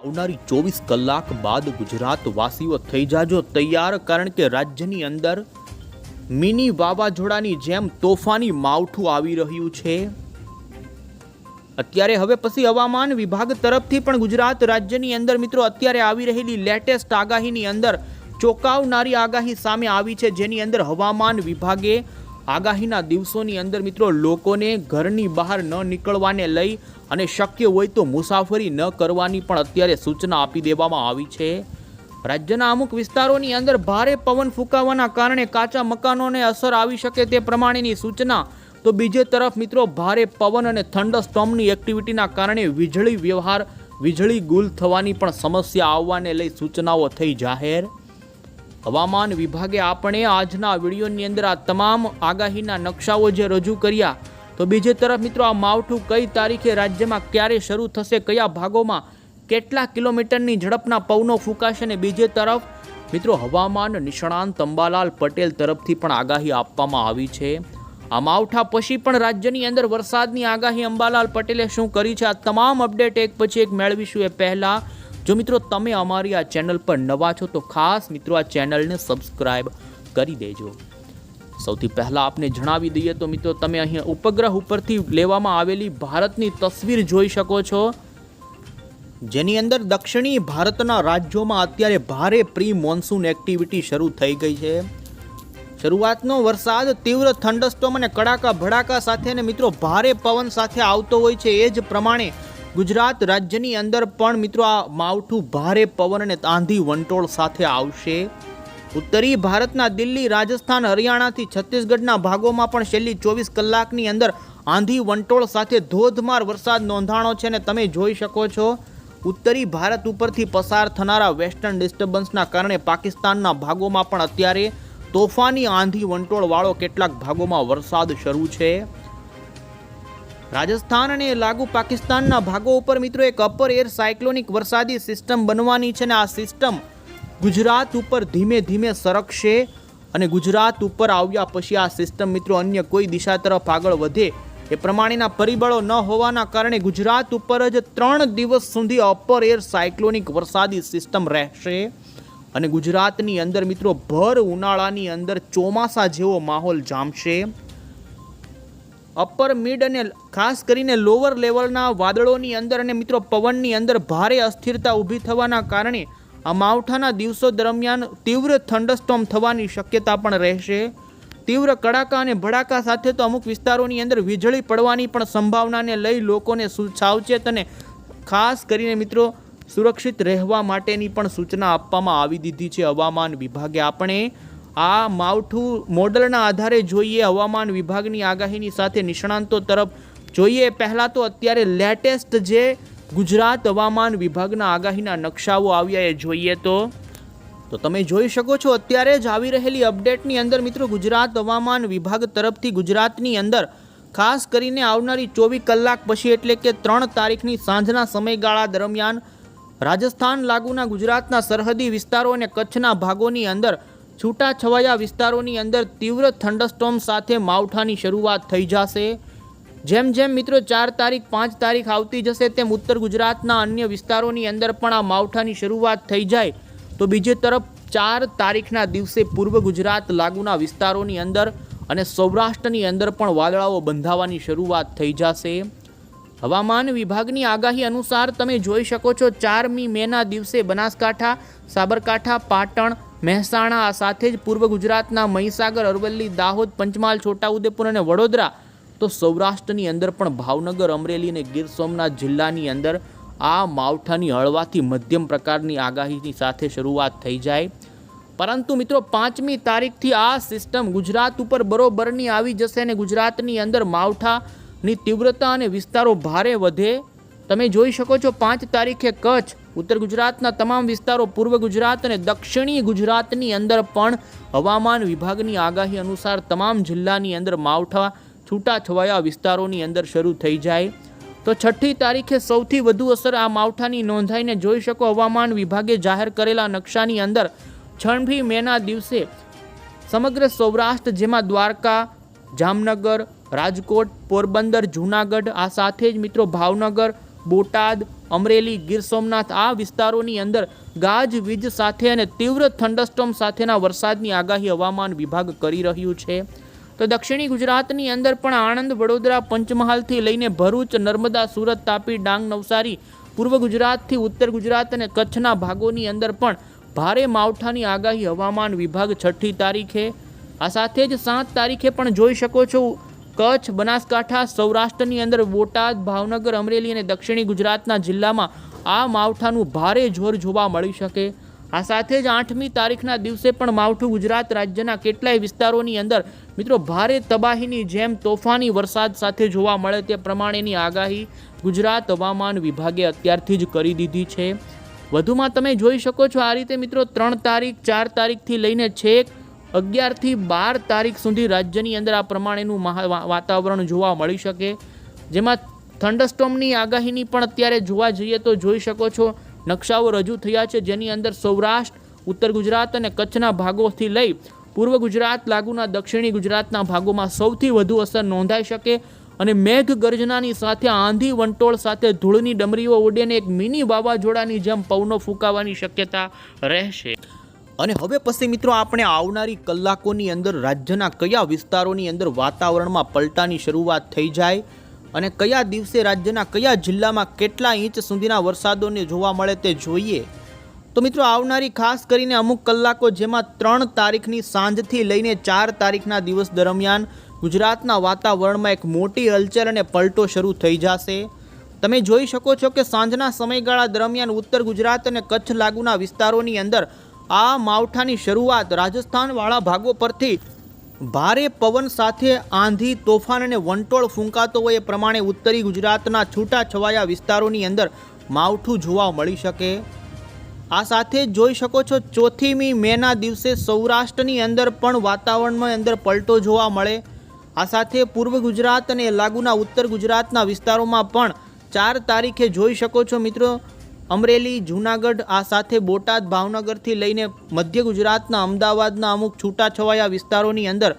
આવનારી ચોવીસ કલાક બાદ ગુજરાત વાસીઓ થઈ જાજો તૈયાર, કારણ કે રાજ્યની અંદર મિની વાવાઝોડાની જેમ તોફાની માવઠું આવી રહ્યું છે. અત્યારે હવે પછી હવામાન વિભાગ તરફથી પણ ગુજરાત રાજ્યની અંદર મિત્રો અત્યારે આવી રહેલી લેટેસ્ટ આગાહીની અંદર ચોંકાવનારી આગાહી સામે આવી છે, જેની અંદર હવામાન વિભાગે આગાહીના દિવસોની અંદર મિત્રો, લોકોને ઘરની બહાર ન નીકળવાને લઈ અને શક્ય હોય તો મુસાફરી ન કરવાની પણ અત્યારે સૂચના આપી દેવામાં આવી છે. રાજ્યના અમુક વિસ્તારોની અંદર ભારે પવન ફૂંકાવાના કારણે કાચા મકાનોને અસર આવી શકે તે પ્રમાણેની સૂચના. તો બીજે તરફ મિત્રો, ભારે પવન અને થંડર સ્ટોમની એક્ટિવિટીના કારણે વીજળી વ્યવહાર, વીજળી ગુલ થવાની પણ સમસ્યા આવવાને લઈ સૂચનાઓ થઈ જાહેર. હવામાન વિભાગે આપણે આજના વિડીયોની અંદર આ તમામ આગાહીના નકશાઓ જે રજૂ કર્યા, તો બીજી તરફ મિત્રો આ માવઠું કઈ તારીખે રાજ્યમાં ક્યારે શરૂ થશે, કયા ભાગોમાં કેટલા કિલોમીટરની ઝડપના પવનો ફૂંકાશે અને બીજી તરફ, મિત્રો હવામાન નિષ્ણાંત અંબાલાલ પટેલ તરફથી પણ આગાહી આપવામાં આવી છે. આ માવઠા પછી પણ રાજ્યની અંદર વરસાદની આગાહી અંબાલાલ પટેલે શું કરી છે, આ તમામ અપડેટ એક પછી એક મેળવીશું એ પહેલાં. જો મિત્રો તમે અમારી આ ચેનલ પર નવા છો, તો ખાસ મિત્રો આ ચેનલને સબસ્ક્રાઇબ કરી દેજો. સૌથી પહેલાં આપને જણાવી દઈએ તો મિત્રો, તમે અહીંયા ઉપગ્રહ ઉપરથી લેવામાં આવેલી ભારતની તસવીર જોઈ શકો છો. જેની અંદર દક્ષિણી ભારતના રાજ્યોમાં અત્યારે ભારે પ્રી મોન્સૂન એક્ટિવિટી શરૂ થઈ ગઈ છે. શરૂઆતનો વરસાદ તીવ્ર થંડસ્ટોમ અને કડાકા ભડાકા સાથે અને મિત્રો, ભારે પવન સાથે આવતો હોય છે. એ જ પ્રમાણે ગુજરાત રાજ્યની અંદર પણ મિત્રો આ માવઠું ભારે પવન અને આંધી વંટોળ સાથે આવશે. ઉત્તરી ભારતના દિલ્હી, રાજસ્થાન, હરિયાણાથી છત્તીસગઢના ભાગોમાં પણ છેલ્લી ચોવીસ કલાકની અંદર આંધી વંટોળ સાથે ધોધમાર વરસાદ નોંધાણો છે અને તમે જોઈ શકો છો. ઉત્તરી ભારત ઉપરથી પસાર થનારા વેસ્ટર્ન ડિસ્ટર્બન્સના કારણે પાકિસ્તાનના ભાગોમાં પણ અત્યારે તોફાની આંધી વંટોળવાળો કેટલાક ભાગોમાં વરસાદ શરૂ છે. રાજસ્થાન અને લાગુ પાકિસ્તાનના ભાગો ઉપર મિત્રો એક અપર એર સાયક્લોનિક વરસાદી સિસ્ટમ બનવાની છે અને આ સિસ્ટમ ગુજરાત ઉપર ધીમે ધીમે સરકશે અને ગુજરાત ઉપર આવ્યા પછી આ સિસ્ટમ મિત્રો અન્ય કોઈ દિશા તરફ આગળ વધે એ પ્રમાણેના પરિબળો ન હોવાના કારણે ગુજરાત ઉપર જ ત્રણ દિવસ સુધી અપર એર સાયક્લોનિક વરસાદી સિસ્ટમ રહેશે અને ગુજરાતની અંદર મિત્રો ભર ઉનાળાની અંદર ચોમાસા જેવો માહોલ જામશે. અપર મિડ અને ખાસ કરીને લોઅર લેવલના વાદળોની અંદર અને મિત્રો પવનની અંદર ભારે અસ્થિરતા ઊભી થવાના કારણે આ માવઠાના દિવસો દરમિયાન તીવ્ર થંડરસ્ટોમ થવાની શક્યતા પણ રહેશે. તીવ્ર કડાકા અને ભડાકા સાથે તો અમુક વિસ્તારોની અંદર વીજળી પડવાની પણ સંભાવનાને લઈ લોકોને સાવચેત અને ખાસ કરીને મિત્રો સુરક્ષિત રહેવા માટેની પણ સૂચના આપવામાં આવી દીધી છે હવામાન વિભાગે. આપણે આ માવઠું મોડલના આધારે જોઈએ હવામાન વિભાગની આગાહીની સાથે નિષ્ણાંતો તરફ જોઈએ. પહેલાં તો અત્યારે લેટેસ્ટ જે ગુજરાત હવામાન વિભાગના આગાહીના નકશાઓ આવ્યા એ જોઈએ તો. તો તમે જોઈ શકો છો અત્યારે જ આવી રહેલી અપડેટની અંદર મિત્રો ગુજરાત હવામાન વિભાગ તરફથી ગુજરાતની અંદર ખાસ કરીને આવનારી ચોવીસ કલાક પછી એટલે કે ત્રણ તારીખની સાંજના સમયગાળા દરમિયાન રાજસ્થાન લાગુના ગુજરાતના સરહદી વિસ્તારો અને કચ્છના ભાગોની અંદર છૂટાછવાયા વિસ્તારોની અંદર તીવ્ર થંડરસ્ટોમ સાથે માવઠાની શરૂઆત થઈ જશે. જેમ જેમ મિત્રો ચાર તારીખ, પાંચ તારીખ આવતી જશે, તેમ ઉત્તર ગુજરાતના અન્ય વિસ્તારોની અંદર પણ આ માવઠાની શરૂઆત થઈ જાય. તો બીજી તરફ ચાર તારીખના દિવસે પૂર્વ ગુજરાત લાગુના વિસ્તારોની અંદર અને સૌરાષ્ટ્રની અંદર પણ વાદળાઓ બંધાવાની શરૂઆત થઈ જશે. હવામાન વિભાગની આગાહી અનુસાર તમે જોઈ શકો છો ચારમી મેના દિવસે બનાસકાંઠા, સાબરકાંઠા, પાટણ મહેસાણા સાથે જ પૂર્વ ગુજરાતના મહીસાગર, અરવલ્લી, દાહોદ, પંચમહાલ, છોટાઉદેપુર અને વડોદરા તો સૌરાષ્ટ્રની અંદર પણ ભાવનગર, અમરેલી અને ગીર સોમનાથ જિલ્લાની અંદર આ માવઠાની હળવાથી મધ્યમ પ્રકારની આગાહીની સાથે શરૂઆત થઈ જાય. પરંતુ મિત્રો, પાંચમી તારીખથી આ સિસ્ટમ ગુજરાત ઉપર બરોબરની આવી જશે અને ગુજરાતની અંદર માવઠાની તીવ્રતા અને વિસ્તારો ભારે વધે. તમે જોઈ શકો છો, પાંચ તારીખે કચ્છ ઉત્તર ગુજરાતના તમામ વિસ્તારો, પૂર્વ ગુજરાત અને દક્ષિણી ગુજરાતની અંદર પણ હવામાન વિભાગની આગાહી અનુસાર તમામ જિલ્લાની અંદર માવઠા, છૂટાછવાયા વિસ્તારોની અંદર શરૂ થઈ જાય. તો છઠ્ઠી તારીખે સૌથી વધુ અસર આ માવઠાની નોંધાઈને જોઈ શકો. હવામાન વિભાગે જાહેર કરેલા નકશાની અંદર છણભી મેના દિવસે સમગ્ર સૌરાષ્ટ્ર, જેમાં દ્વારકા, જામનગર, રાજકોટ, પોરબંદર, જૂનાગઢ, આ સાથે જ મિત્રો ભાવનગર બોટાદ, અમરેલી, ગીર સોમનાથ આ વિસ્તારોની અંદર ગાજવીજ સાથે અને તીવ્ર થંડરસ્ટોમ સાથેના વરસાદની આગાહી હવામાન વિભાગ કરી રહ્યું છે. તો દક્ષિણી ગુજરાતની અંદર પણ આણંદ, વડોદરા, પંચમહાલથી લઈને ભરૂચ, નર્મદા, સુરત, તાપી, ડાંગ, નવસારી, પૂર્વ ગુજરાતથી ઉત્તર ગુજરાત અને કચ્છના ભાગોની અંદર પણ ભારે માવઠાની આગાહી હવામાન વિભાગ છઠ્ઠી તારીખે. આ સાથે જ સાત તારીખે પણ જોઈ શકો છો કચ્છ બનાસકાંઠા સૌરાષ્ટ્રની અંદર બોટાદ, ભાવનગર, અમરેલી અને દક્ષિણી ગુજરાતના જિલ્લામાં આ માવઠાનું ભારે જોર જોવા મળી શકે. આ સાથે જ આઠમી તારીખના દિવસે પણ માવઠું ગુજરાત રાજ્યના કેટલાય વિસ્તારોની અંદર મિત્રો ભારે તબાહીની જેમ તોફાની વરસાદ સાથે જોવા મળે તે પ્રમાણેની આગાહી ગુજરાત હવામાન વિભાગે અત્યારથી જ કરી દીધી છે. વધુમાં તમે જોઈ શકો છો આ રીતે મિત્રો ત્રણ તારીખ, ચાર તારીખથી લઈને છેક અગિયારથી બાર તારીખ સુધી રાજ્યની અંદર આ પ્રમાણેનું વાતાવરણ જોવા મળી શકે. જેમાં થંડરસ્ટોમની આગાહીની પણ અત્યારે જોવા જઈએ તો જોઈ શકો છો, નકશાઓ રજૂ થયા છે. જેની અંદર સૌરાષ્ટ્ર, ઉત્તર ગુજરાત અને કચ્છના ભાગોથી લઈ પૂર્વ ગુજરાત, લાગુના દક્ષિણી ગુજરાતના ભાગોમાં સૌથી વધુ અસર નોંધાઈ શકે અને મેઘ ગર્જનાની સાથે આંધી વંટોળ સાથે ધૂળની ડમરીઓ ઉડીને એક મિની વાવાઝોડાની જેમ પવનો ફૂંકાવાની શક્યતા રહેશે. અને હવે પછી મિત્રો આપણે આવનારી કલાકોની અંદર રાજ્યના કયા વિસ્તારોની અંદર વાતાવરણમાં પલટાની શરૂઆત થઈ જાય અને કયા દિવસે રાજ્યના કયા જિલ્લામાં કેટલા ઇંચ સુધીના વરસાદોને જોવા મળે તે જોઈએ. તો મિત્રો આવનારી ખાસ કરીને અમુક કલાકો જેમાં ત્રણ તારીખની સાંજથી લઈને ચાર તારીખના દિવસ દરમિયાન ગુજરાતના વાતાવરણમાં એક મોટી હલચલ અને પલટો શરૂ થઈ જશે. તમે જોઈ શકો છો કે સાંજના સમયગાળા દરમિયાન ઉત્તર ગુજરાત અને કચ્છ લાગુના વિસ્તારોની અંદર આ માવઠાની શરૂઆત રાજસ્થાનવાળા ભાગો પરથી ભારે પવન સાથે આંધી, તોફાન અને વંટોળ ફૂંકાતો હોય એ પ્રમાણે ઉત્તરી ગુજરાતના છૂટાછવાયા વિસ્તારોની અંદર માવઠું જોવા મળી શકે. આ સાથે જોઈ શકો છો, ચોથીમી મેના દિવસે સૌરાષ્ટ્રની અંદર પણ વાતાવરણમાં અંદર પલટો જોવા મળે. આ સાથે પૂર્વ ગુજરાત અને લાગુના ઉત્તર ગુજરાતના વિસ્તારોમાં પણ ચાર તારીખે જોઈ શકો છો મિત્રો અમરેલી, જૂનાગઢ, આ સાથે બોટાદ, ભાવનગરથી લઈને મધ્ય ગુજરાતના અમદાવાદના અમુક છૂટાછવાયા વિસ્તારોની અંદર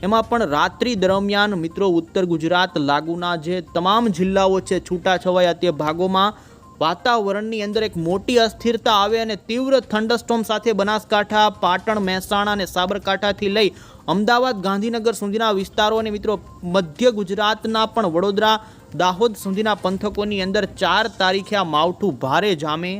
એમાં પણ રાત્રિ દરમિયાન મિત્રો ઉત્તર ગુજરાત લાગુના જે તમામ જિલ્લાઓ છે છૂટાછવાયા તે ભાગોમાં વાતાવરણની અંદર એક મોટી અસ્થિરતા આવે અને તીવ્ર થંડરસ્ટોમ સાથે બનાસકાંઠા, પાટણ, મહેસાણા અને સાબરકાંઠાથી લઈ અમદાવાદ, ગાંધીનગર સુધીના વિસ્તારો અને મિત્રો મધ્ય ગુજરાતના પણ વડોદરા, દાહોદ સુધીના પંથકોની અંદર ચાર તારીખે આ માવઠું ભારે જામે.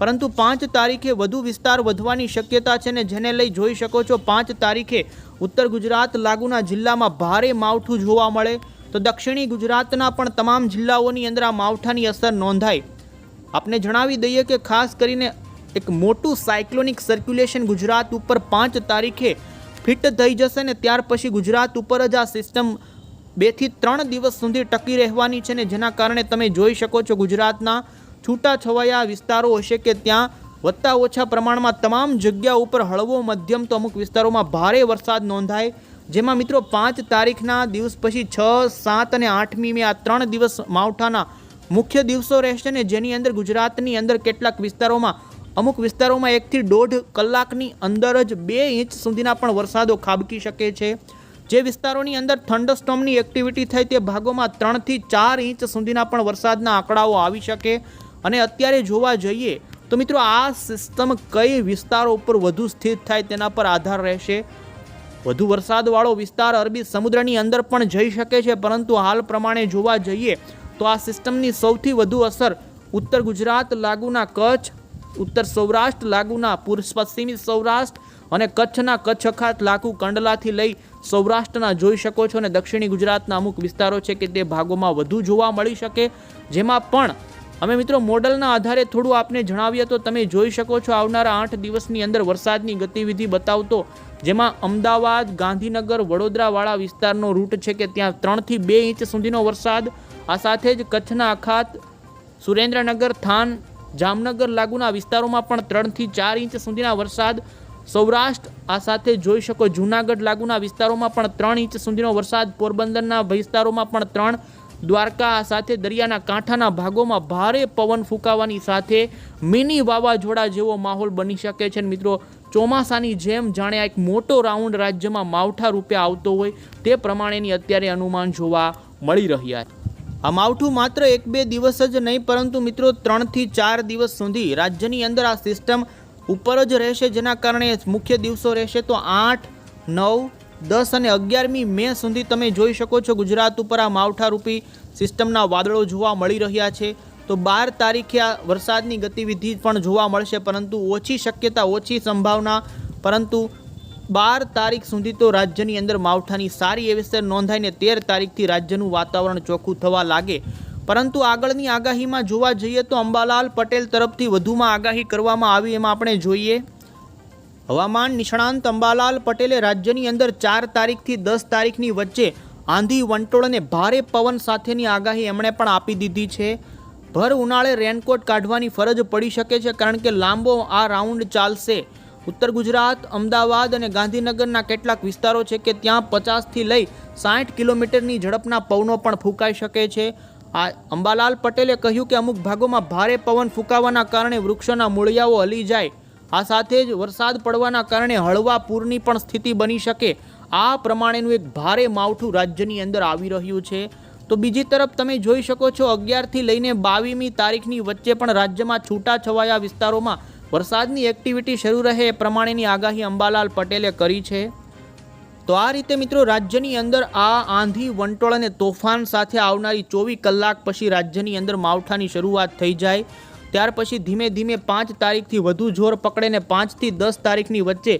પરંતુ પાંચ તારીખે વધુ વિસ્તાર વધવાની શક્યતા છે ને જેને લઈ જોઈ શકો છો પાંચ તારીખે ઉત્તર ગુજરાત લાગુના જિલ્લામાં ભારે માવઠું જોવા મળે. તો દક્ષિણી ગુજરાતના પણ તમામ જિલ્લાઓની અંદર આ માવઠાની અસર નોંધાય. આપને જણાવી દઈએ કે ખાસ કરીને એક મોટું સાયક્લોનિક સર્ક્યુલેશન ગુજરાત ઉપર પાંચ તારીખે ફિટ થઈ જશે ને ત્યાર પછી ગુજરાત ઉપર જ આ સિસ્ટમ બેથી ત્રણ દિવસ સુધી ટકી રહેવાની છે ને જેના કારણે તમે જોઈ શકો છો ગુજરાતના છૂટાછવાયા વિસ્તારો હશે કે ત્યાં વધતા ઓછા પ્રમાણમાં તમામ જગ્યા ઉપર હળવો મધ્યમ તો અમુક વિસ્તારોમાં ભારે વરસાદ નોંધાય. જેમાં મિત્રો પાંચ તારીખના દિવસ પછી છ, સાત અને આઠમી મે આ ત્રણ દિવસ માવઠાના મુખ્ય દિવસો રહેશે ને જેની અંદર ગુજરાતની અંદર કેટલાક વિસ્તારોમાં, અમુક વિસ્તારોમાં એકથી દોઢ કલાકની અંદર જ બે ઇંચ સુધીના પણ વરસાદો ખાબકી શકે છે. જે વિસ્તારોની અંદર થંડરસ્ટોમની એક્ટિવિટી થાય તે ભાગોમાં ત્રણથી ચાર ઇંચ સુધીના પણ વરસાદના આંકડાઓ આવી શકે. અને અત્યારે જોવા જઈએ તો મિત્રો આ સિસ્ટમ કઈ વિસ્તારો ઉપર વધુ સ્થિત થાય તેના પર આધાર રહેશે. વધુ વરસાદવાળો વિસ્તાર અરબી સમુદ્રની અંદર પણ જઈ શકે છે, પરંતુ હાલ પ્રમાણે જોવા જઈએ તો આ સિસ્ટમની સૌથી વધુ અસર ઉત્તર ગુજરાત લાગુના કચ્છ, ઉત્તર સૌરાષ્ટ્ર લાગુના પૂર્વ પશ્ચિમી સૌરાષ્ટ્ર અને કચ્છના કચ્છ અખાત લાગુ કંડલાથી લઈ સૌરાષ્ટ્રના જોઈ શકો છો અને દક્ષિણી ગુજરાતના અમુક વિસ્તારો છે કે તે ભાગોમાં વધુ જોવા મળી શકે. જેમાં પણ અમે મિત્રો મોડલના આધારે થોડું આપને જણાવીએ તો તમે જોઈ શકો છો આવનારા આઠ દિવસની અંદર વરસાદની ગતિવિધિ બતાવતો, જેમાં અમદાવાદ, ગાંધીનગર, વડોદરાવાળા વિસ્તારનો રૂટ છે કે ત્યાં ત્રણથી બે ઇંચ સુધીનો વરસાદ આ સાથે જ કચ્છના અખાત સુરેન્દ્રનગર, થાન, જામનગર લાગુના વિસ્તારોમાં પણ ત્રણથી ચાર ઇંચ સુધીના વરસાદ. સૌરાષ્ટ્ર, આ સાથે જોઈ શકો જૂનાગઢ લાગુના વિસ્તારોમાં પણ ત્રણ ઇંચ સુધીનો વરસાદ. પોરબંદરના વિસ્તારોમાં પણ ત્રણ. દ્વારકા, આ સાથે દરિયાના કાંઠાના ભાગોમાં ભારે પવન ફૂંકાવાની સાથે મિની વાવાઝોડા જેવો માહોલ બની શકે છે. મિત્રો, ચોમાસાની જેમ જાણે એક મોટો રાઉન્ડ રાજ્યમાં માવઠા રૂપે આવતો હોય તે પ્રમાણેની અત્યારે અનુમાન જોવા મળી રહ્યા છે. આ માવઠું માત્ર એક બે દિવસ જ નહીં, પરંતુ મિત્રો ત્રણથી ચાર દિવસ સુધી રાજ્યની અંદર આ સિસ્ટમ ઉપર જ રહેશે, જેના કારણે મુખ્ય દિવસો રહેશે તો આઠ, નવ, દસ અને અગિયારમી મે સુધી તમે જોઈ શકો છો ગુજરાત ઉપર આ માવઠારૂપી સિસ્ટમના વાદળો જોવા મળી રહ્યા છે. તો બાર તારીખે આ વરસાદની ગતિવિધિ પણ જોવા મળશે, પરંતુ ઓછી શક્યતા, ઓછી સંભાવના, પરંતુ બાર તારીખ સુધી તો રાજ્યની અંદર માવઠાની સારી એવી અસર નોંધાઈને તેર તારીખથી રાજ્યનું વાતાવરણ ચોખ્ખું થવા લાગે. પરંતુ આગળની આગાહીમાં જોવા જઈએ તો અંબાલાલ પટેલ તરફથી વધુમાં આગાહી કરવામાં આવી એમાં આપણે જોઈએ. હવામાન નિષ્ણાંત અંબાલાલ પટેલે રાજ્યની અંદર ચાર તારીખથી દસ તારીખની વચ્ચે આંધી, વંટોળ અને ભારે પવન સાથેની આગાહી એમણે પણ આપી દીધી છે. ભર ઉનાળે રેનકોટ કાઢવાની ફરજ પડી શકે છે કારણ કે લાંબો આ રાઉન્ડ ચાલશે. ઉત્તર ગુજરાત, અમદાવાદ અને ગાંધીનગરના કેટલાક વિસ્તારો છે કે ત્યાં પચાસથી લઈ સાઠ કિલોમીટરની ઝડપના પવનો પણ ફૂંકાઈ શકે છે. આ અંબાલાલ પટેલે કહ્યું કે અમુક ભાગોમાં ભારે પવન ફૂંકાવાના કારણે વૃક્ષોના મૂળિયાઓ હલી જાય. આ સાથે જ વરસાદ પડવાના કારણે હળવા પૂરની પણ સ્થિતિ બની શકે. આ પ્રમાણેનું એક ભારે માવઠું રાજ્યની અંદર આવી રહ્યું છે. તો બીજી તરફ તમે જોઈ શકો છો, અગિયારથી લઈને બાવીમી તારીખની વચ્ચે પણ રાજ્યમાં છૂટાછવાયા વિસ્તારોમાં વરસાદની એક્ટિવિટી શરૂ રહે એ પ્રમાણેની આગાહી અંબાલાલ પટેલે કરી છે. તો આ રીતે મિત્રો રાજ્યની અંદર આ આંધી, વંટોળ અને તોફાન સાથે આવનારી ચોવીસ કલાક પછી રાજ્યની અંદર માવઠાની શરૂઆત થઈ જાય. ત્યાર પછી ધીમે ધીમે પાંચ તારીખથી વધુ જોર પકડે ને પાંચથી દસ તારીખની વચ્ચે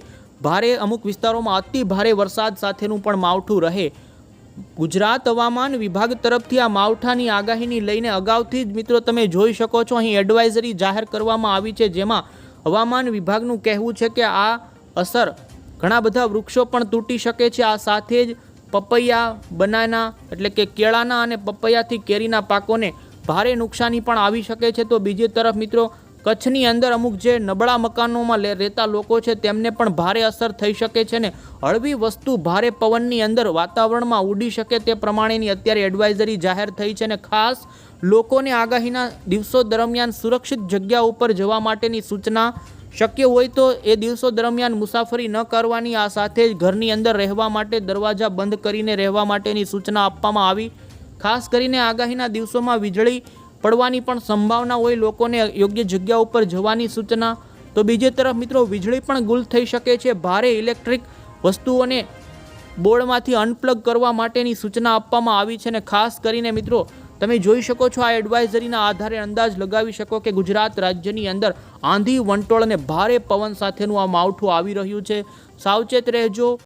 ભારે અમુક વિસ્તારોમાં અતિ ભારે વરસાદ સાથેનું પણ માવઠું રહે. ગુજરાત હવામાન વિભાગ તરફથી આ માવઠાની આગાહીની લઈને અગાઉથી જ મિત્રો તમે જોઈ શકો છો, અહીં એડવાઇઝરી જાહેર કરવામાં આવી છે, જેમાં હવામાન વિભાગનું કહેવું છે કે આ અસર ઘણા બધા વૃક્ષો પણ તૂટી શકે છે. આ સાથે જ પપૈયા, બનાના એટલે કે કેળાના અને પપૈયાથી કેરીના પાકોને ભારે નુકસાની પણ આવી શકે છે. તો બીજી તરફ મિત્રો કચ્છની અંદર અમુક જે નબળા મકાનોમાં રહેતા લોકો છે, તેમને પણ ભારે અસર થઈ શકે છે ને હળવી વસ્તુ ભારે પવનની અંદર વાતાવરણમાં ઉડી શકે તે પ્રમાણેની અત્યારે એડવાઇઝરી જાહેર થઈ છે ને ખાસ લોકોને આગાહીના દિવસો દરમિયાન સુરક્ષિત જગ્યા ઉપર જવા માટેની સૂચના શક્ય હોય તો એ દિવસો દરમિયાન મુસાફરી ન કરવાની, આ સાથે જ ઘરની અંદર રહેવા માટે દરવાજા બંધ કરીને રહેવા માટેની સૂચના આપવામાં આવી. ખાસ કરીને આગાહીના દિવસોમાં વીજળી પડવાની પણ સંભાવના હોય, લોકોને યોગ્ય જગ્યા ઉપર જવાની સૂચના. તો બીજી તરફ મિત્રો, વીજળી પણ ગુલ થઈ શકે છે. ભારે ઇલેક્ટ્રિક વસ્તુઓને બોર્ડમાંથી અનપ્લગ કરવા માટેની સૂચના આપવામાં આવી છે અને ખાસ કરીને મિત્રો, તમે જોઈ શકો છો આ એડવાઇઝરીના આધારે અંદાજ લગાવી શકો કે ગુજરાત રાજ્યની અંદર આંધી વંટોળ અને ભારે પવન સાથેનું આ માવઠું આવી રહ્યું છે. સાવચેત રહેજો.